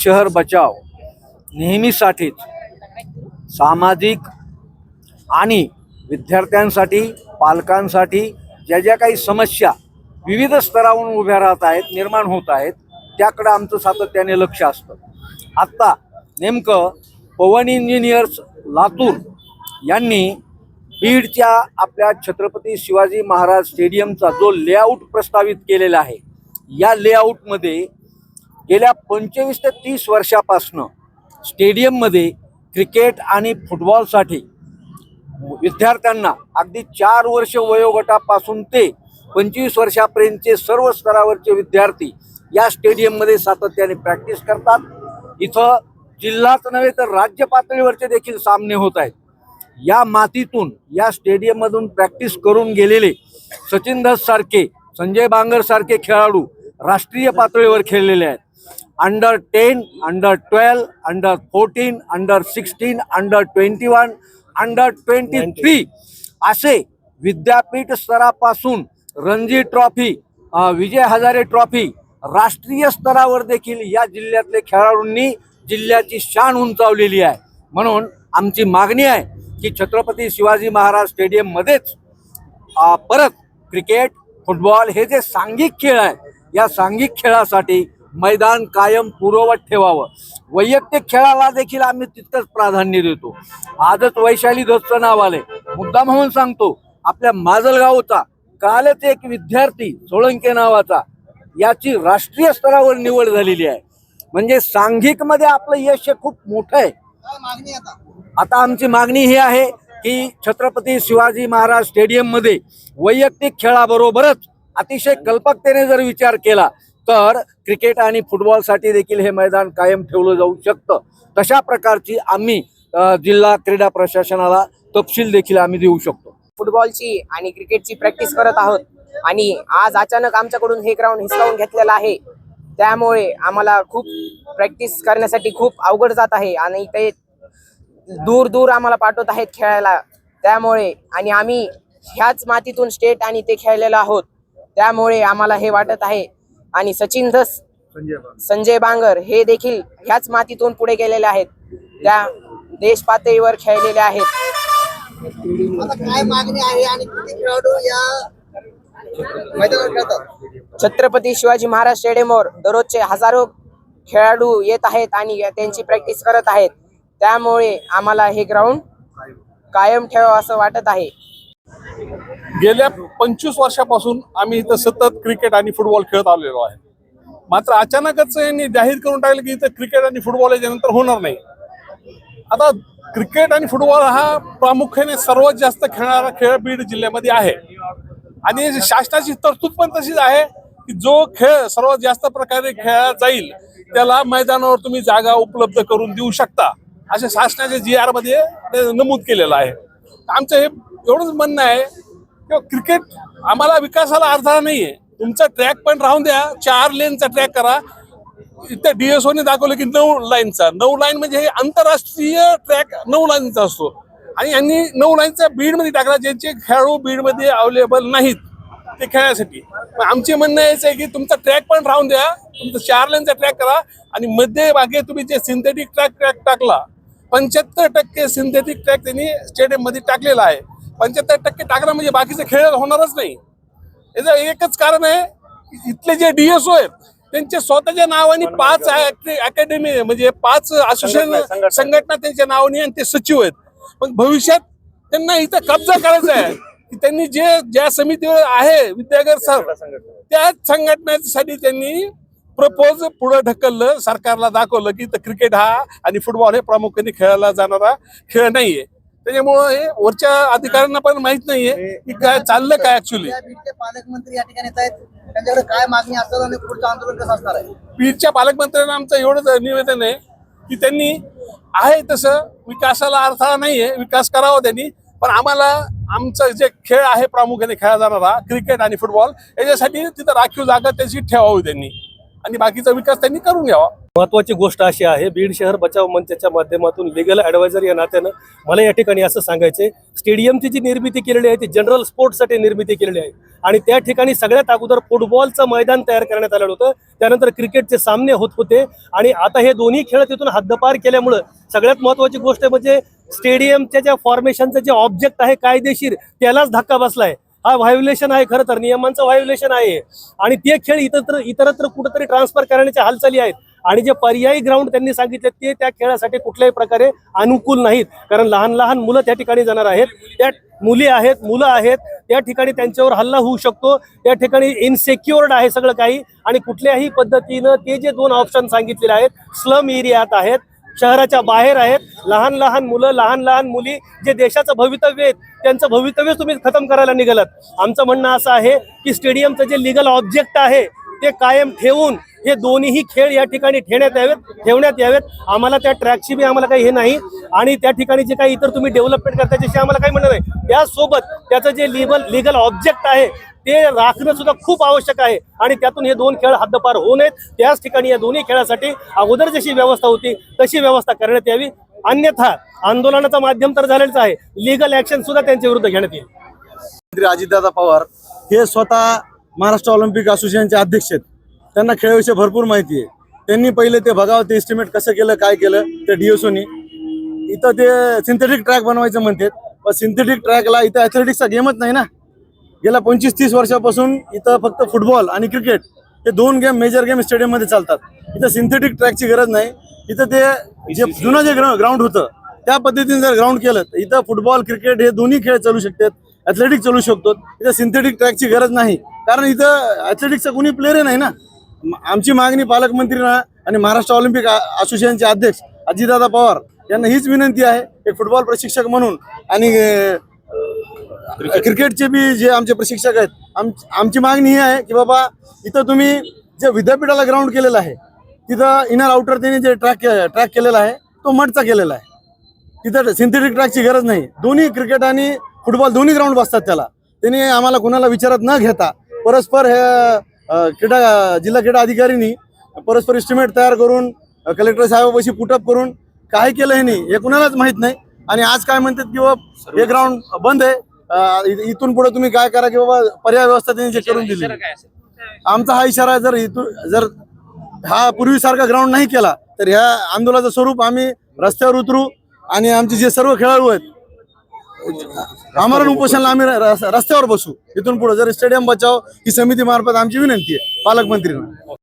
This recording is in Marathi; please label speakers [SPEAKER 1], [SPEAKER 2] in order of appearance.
[SPEAKER 1] शहर बचाव नेहमीसाठीच सामाजिक आणि विद्यार्थ्यांसाठी पालकांसाठी ज्या ज्या काही समस्या विविध स्तरावरून उभ्या राहत आहेत निर्माण होत आहेत त्याकडं आमचं सातत्याने लक्ष असतं. आत्ता नेमकं पवन इंजिनियर्स लातूर यांनी बीडच्या आपल्या छत्रपती शिवाजी महाराज स्टेडियमचा जो लेआउट प्रस्तावित केलेला आहे या लेआउटमध्ये गेल्या पंचवीस ते तीस वर्षापासनं स्टेडियममध्ये क्रिकेट आणि फुटबॉलसाठी विद्यार्थ्यांना अगदी चार वर्ष वयोगटापासून ते पंचवीस वर्षापर्यंतचे सर्व स्तरावरचे विद्यार्थी या स्टेडियममध्ये सातत्याने प्रॅक्टिस करतात. इथं जिल्हाच नव्हे तर राज्य पातळीवरचे देखील सामने होत आहेत. या मातीतून या स्टेडियममधून प्रॅक्टिस करून गेलेले सचिन दस सारखे संजय बांगर सारखे खेळाडू राष्ट्रीय पातळीवर खेळलेले आहेत. Under ten under twelve under fourteen under sixteen under twenty one under twenty three असे विद्यापीठ स्तरापासून रणजी ट्रॉफी विजय हजारे ट्रॉफी राष्ट्रीय स्तरावर देखील या जिल्ह्यातले खेळाडूंनी जिल्ह्याची शान उंचावलेली आहे. म्हणून आमची मागणी आहे की छत्रपती शिवाजी महाराज स्टेडियममध्येच परत क्रिकेट फुटबॉल हे जे सांघिक खेळ आहेत या सांघिक खेळासाठी मैदान कायम पूर्ववत ठेवावं. वैयक्तिक खेळाला देखील आम्ही तितकंच प्राधान्य देतो. आजच वैशाली धोतचं नाव आले मुद्दा म्हणून सांगतो आपल्या माजलगावचा कालच एक विद्यार्थी सोळंके नावाचा याची राष्ट्रीय स्तरावर निवड झालेली आहे. म्हणजे सांघिकमध्ये आपलं यश खूप मोठं आहे. आता आमची मागणी ही आहे की छत्रपती शिवाजी महाराज स्टेडियममध्ये वैयक्तिक खेळाबरोबरच अतिशय कल्पकतेने जर विचार केला तर क्रिकेट आणि फुटबॉलसाठी देखील हे मैदान कायम ठेवलं जाऊ शकतं. तशा प्रकारची आम्ही जिल्हा क्रीडा प्रशासनाला तपशील देखील आम्ही देऊ शकतो.
[SPEAKER 2] फुटबॉलची आणि क्रिकेटची प्रॅक्टिस करत आहोत. आणि आज अचानक आमच्याकडून हे ग्राउंड हिसकावून घेतलेलं आहे. त्यामुळे आम्हाला खूप प्रॅक्टिस करण्यासाठी खूप अवघड जात आहे. आणि ते दूर दूर आम्हाला पाठवत आहेत खेळायला. त्यामुळे आणि आम्ही ह्याच मातीतून स्टेट आणि ते खेळलेलो आहोत. त्यामुळे आम्हाला हे वाटत आहे. आणि सचिन धस संजय बांगर. हे देखील ह्याच मातीतून पुढे गेलेले आहेत. त्या देश पातळीवर खेळलेले आहेत.
[SPEAKER 3] आता काय मागणी आहे आणि किती खेळाडू या मैदानावर खेळतात?
[SPEAKER 2] छत्रपती शिवाजी महाराज स्टेडियमवर दररोजचे हजारो खेळाडू येत आहेत आणि त्यांची प्रॅक्टिस करत आहेत. त्यामुळे आम्हाला हे ग्राउंड कायम ठेवावं असं वाटत आहे.
[SPEAKER 4] गेल्या पंचवीस वर्षापासून आम्ही इथं सतत क्रिकेट आणि फुटबॉल खेळत आलेलो आहे. मात्र अचानकच यांनी जाहीर करून टाकलं की इथं क्रिकेट आणि फुटबॉल याच्यानंतर होणार नाही. आता क्रिकेट आणि फुटबॉल हा प्रामुख्याने सर्वात जास्त खेळणारा खेळ बीड जिल्ह्यामध्ये आहे. आणि शासनाची तरतूद पण तशीच आहे की जो खेळ सर्वात जास्त प्रकारे खेळला जाईल त्याला मैदानावर तुम्ही जागा उपलब्ध करून देऊ शकता असे शासनाच्या जी आरमध्ये ते नमूद केलेलं आहे. आमचं हे एवढंच म्हणणं आहे किंवा क्रिकेट आम्हाला विकासाला अडथळा आहे तुमचा ट्रॅक पण राहून द्या चार लेनचा ट्रॅक करा. इथे डीएसओने दाखवलं की नऊ लाईनचा. नऊ लाईन म्हणजे हे आंतरराष्ट्रीय ट्रॅक नऊ लाईनचा असतो. आणि यांनी नऊ लाईनचा बीडमध्ये टाकला ज्यांचे खेळाडू बीडमध्ये अवेलेबल नाहीत ते खेळण्यासाठी आमचे म्हणणं यायचं आहे की तुमचा ट्रॅक पण राहून द्या तुमचा चार लेनचा ट्रॅक करा आणि मध्ये मागे तुम्ही जे सिंथेटिक ट्रॅक ट्रॅक टाकला पंच्याहत्तर टक्के सिंथेटिक ट्रॅक त्यांनी स्टेडियममध्ये टाकलेला आहे. पंच्याहत्तर टक्के टाकला म्हणजे बाकीचे खेळ होणारच नाही. याचं एकच कारण आहे इथले जे डीएसओ आहेत त्यांच्या स्वतःच्या नावाने पाच अकॅडमी म्हणजे पाच असोसिएशन संघटना. त्यांच्या नावाने आणि ते सचिव आहेत. मग भविष्यात त्यांना इथं कब्जा करायचा आहे. की त्यांनी जे ज्या समितीवर आहे विद्यागर सर त्याच संघटनेसाठी त्यांनी प्रपोज पुढे ढकललं सरकारला दाखवलं की क्रिकेट हा आणि फुटबॉल हे प्रामुख्याने खेळला जाणारा खेळ नाहीये. त्याच्यामुळं हे वरच्या अधिकाऱ्यांना पण माहीत नाहीये की काय चाललं काय ऍक्च्युली
[SPEAKER 3] बीडचे पालकमंत्री या ठिकाणी येत आहेत. त्यांच्याकडे काय मागणी असेल आणि पुढचं आंदोलन कसं असणार आहे?
[SPEAKER 4] बीडच्या पालकमंत्र्यांना आमचं एवढंच निवेदन आहे की त्यांनी आहे तसं विकासाला अडथळा नाहीये विकास करावा त्यांनी. पण आम्हाला आमचं जे खेळ आहे प्रामुख्याने खेळला जाणारा क्रिकेट आणि फुटबॉल याच्यासाठी तिथं राखीव जागा त्याची ठेवावी त्यांनी. आणि बाकीचा विकास त्यांनी करून घ्यावा.
[SPEAKER 5] महत्त्वाची गोष्ट अशी आहे बीड शहर बचाव मंचाच्या माध्यमातून लिगल ॲडवायझर या नात्यानं मला या ठिकाणी असं सांगायचं आहे स्टेडियमची जी निर्मिती केलेली आहे ती जनरल स्पोर्ट्ससाठी निर्मिती केलेली आहे. आणि त्या ठिकाणी सगळ्यात अगोदर फुटबॉलचं मैदान तयार करण्यात आलेलं होतं त्यानंतर क्रिकेटचे सामने होत होते आणि आता हे दोन्ही खेळ तिथून हद्दपार केल्यामुळं सगळ्यात महत्त्वाची गोष्ट म्हणजे स्टेडियमच्या ज्या फॉर्मेशनचं जे ऑब्जेक्ट आहे कायदेशीर त्यालाच धक्का बसलाय. हा व्हायोलेशन आहे खरं तर नियमांचं व्हायोलेशन आहे. आणि ते खेळ इतर इतरत्र कुठंतरी ट्रान्सफर करण्याच्या हालचाली आहेत. आणि जे पर्यायी ग्राउंड त्यांनी सांगितले ते त्या खेळासाठी कुठल्याही प्रकारे अनुकूल नाहीत. कारण लहान लहान मुलं त्या ठिकाणी जाणार आहेत. त्या मुली आहेत मुलं आहेत त्या ठिकाणी त्यांच्यावर हल्ला होऊ शकतो. त्या ठिकाणी इनसेक्युअर्ड आहे सगळं काही. आणि कुठल्याही पद्धतीनं ते जे दोन ऑप्शन सांगितलेले आहेत स्लम एरियात आहेत शहराच्या बाहेर आहेत लहान लहान मुलं लहान लहान मुली जे देशाचं भवितव्य आहेत त्यांचं भवितव्य तुम्ही खतम करायला निघालात. आमचं म्हणणं असं आहे की स्टेडियमचं जे लिगल ऑब्जेक्ट आहे ते कायम ठेवून हे दोन्हीही खेळ या ठिकाणी ठेवण्यात यावेत ठेवण्यात यावेत. आम्हाला त्या ट्रॅकची बी आम्हाला काही हे नाही. आणि त्या ठिकाणी जे काही इतर तुम्ही डेव्हलपमेंट करता त्याच्याशी आम्हाला काही म्हणणं नाही. त्यासोबत त्याचं जे लिगल लिगल ऑब्जेक्ट आहे ते राखणं सुद्धा खूप आवश्यक आहे. आणि त्यातून हे दोन खेळ हद्दपार होऊ नयेत. त्याच ठिकाणी या दोन्ही खेळासाठी अगोदर जशी व्यवस्था होती तशी व्यवस्था करण्यात यावी. अन्यथा आंदोलनाचं माध्यम तर झालेलंच आहे. लिगल ऍक्शन सुद्धा त्यांच्या विरुद्ध घेण्यात येईल.
[SPEAKER 6] अजितदादा पवार हे स्वतः महाराष्ट्र ऑलिम्पिक असोसिएशनचे अध्यक्ष आहेत. त्यांना खेळाविषयी भरपूर माहिती आहे. त्यांनी पहिले ते बघावं ते एस्टिमेट कसं केलं काय केलं ते डीएसओनी इथं ते सिंथेटिक ट्रॅक बनवायचं म्हणतात. पण सिंथेटिक ट्रॅकला इथं ॲथलेटिक्सचा गेमच नाही ना. गेल्या पंचवीस तीस वर्षापासून इथं फक्त फुटबॉल आणि क्रिकेट हे दोन गेम मेजर गेम स्टेडियममध्ये चालतात. इथं सिंथेटिक ट्रॅकची गरज नाही. इथं ते जे जुनं जे ग्राउंड होतं त्या पद्धतीने जर ग्राउंड केलं तर इथं फुटबॉल क्रिकेट हे दोन्ही खेळ चालू शकतात. ॲथलेटिक चालू शकतो इथं सिंथेटिक ट्रॅकची गरज नाही. कारण इथं ॲथलेटिक्सचा कोणी प्लेअर नाही ना. आमची मागणी पालकमंत्रीना आणि महाराष्ट्र ऑलिम्पिक असोसिएशनचे अध्यक्ष अजितदादा पवार यांना हीच विनंती आहे एक फुटबॉल प्रशिक्षक म्हणून. आणि क्रिकेटचे बी जे आमचे प्रशिक्षक आहेत आम आमची मागणी ही आहे की बाबा इथं तुम्ही जे विद्यापीठाला ग्राउंड केलेलं आहे तिथं इनर आउटर त्यांनी जे ट्रॅक ट्रॅक केलेला आहे तो मठचा केलेला आहे. तिथं सिंथेटिक ट्रॅकची गरज नाही. दोन्ही क्रिकेट आणि फुटबॉल दोन्ही ग्राउंड बसतात त्याला. त्यांनी आम्हाला कुणाला विचारत न घेता परस्पर हे क्रीडा जिल्हा क्रीडा अधिकाऱ्यांनी परस्पर इस्टिमेट तयार करून कलेक्टर साहेबापाशी पुटअप करून काय केलं हे नाही. हे कुणालाच माहीत नाही. आणि आज काय म्हणतात की बाबा हे ग्राउंड बंद आहे. इथून पुढे तुम्ही काय करा की बाबा पर्याय व्यवस्था त्यांनी जे करून दिली. आमचा हा इशारा जर इथून जर हा पूर्वीसारखा ग्राउंड नाही केला तर ह्या आंदोलनाचं स्वरूप आम्ही रस्त्यावर उतरू आणि आमचे जे सर्व खेळाडू आहेत आमरण उपोषणाला आम्ही रस्त्यावर बसू. इथून पुढे जर स्टेडियम बचाव ही समिती मार्फत आमची विनंती आहे पालकमंत्रींना.